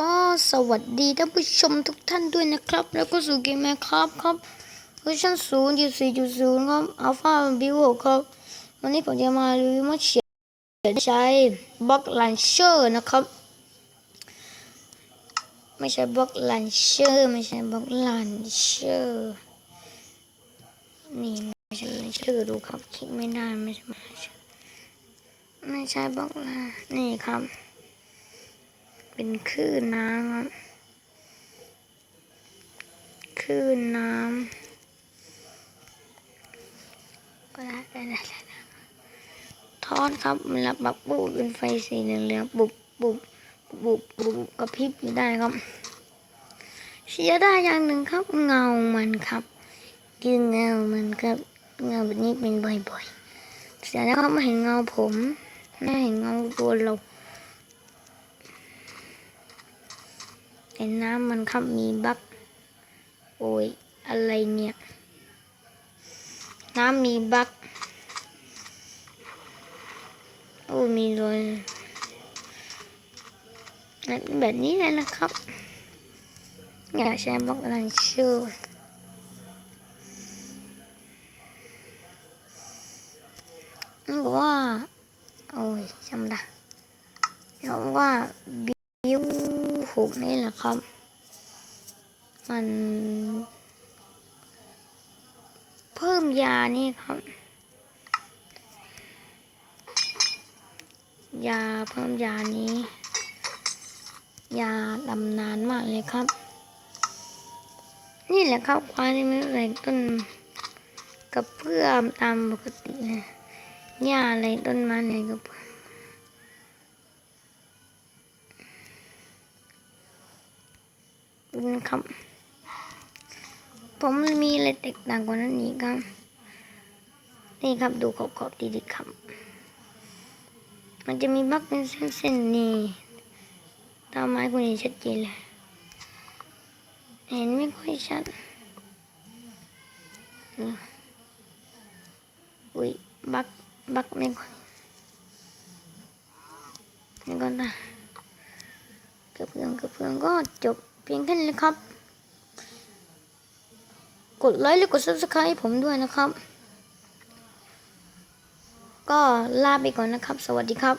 ก็สวัสดีท่านผู้ชมทุกท่านด้วยนะครับ แล้วก็สู่เกมแมครับครับเวอร์ชันศูนย์จุดสี่จุดศูนย์ครับอัลฟาบิวครับ วันนี้ผมจะมารีวิวมาเขียนใช้บล็อกลันเชอร์นะครับ ไม่ใช่บล็อกลันเชอร์ไม่ใช่บล็อกลันเชอร์นี่ไม่ใช่ลันเชอร์ดูครับคลิกไม่ได้ไม่ใช่ไม่ใช่บล็อกลันนี่ครับ เป็นคลื่นน้ำครับคลื่นน้ำก็ได้ได้ได้ทอดครับมันรับแบบบุบเป็นไฟสีเหลืองๆบุบบุบบุบบุบกระพริบอยู่ได้ครับเสียได้อย่างหนึ่งครับเงามันครับคือเงามันครับเงาแบบนี้เป็นบ่อยๆเสียแล้วครับไม่เห็นเงาผมไม่เห็นเงาตัวเรา เห็นน้ำมันครับมีบักโอ้ยอะไรเนี่ย น้ำมีบักโอ้ยมีรอยแบบนี้เลยนะครับอยากใช้บล็อกลันเชอร์มันบอกว่า โอ้ยจำได้เขาบอกว่าบิว หกนี่แหละครับ มัน เพิ่มยานี่ครับ ยาเพิ่มยานี้ ยาดำนานมากเลยครับ นี่แหละครับควายที่ไม่ใส่ต้นกับเพื่อมตามปกตินะหญ้าอะไรต้นไม้อะไรก็เพื่อ นะครับ ผมมีอะไรแตกต่างกว่านั้นอีกครับ นี่ครับดูขอบขอบดีๆครับ มันจะมีบักเป็นเส้นๆนี่ตามไม้คุณเห็นชัดเจนเลย เห็นไม่ค่อยชัดอุ้ยบักบักไม่ค่อยนี่ก็ได้กระเพื่องกระเพื่องก็จบ เพียงแค่นี้นะครับ กดไลค์และกด subscribe ให้ผมด้วยนะครับ ก็ลาไปก่อนนะครับ สวัสดีครับ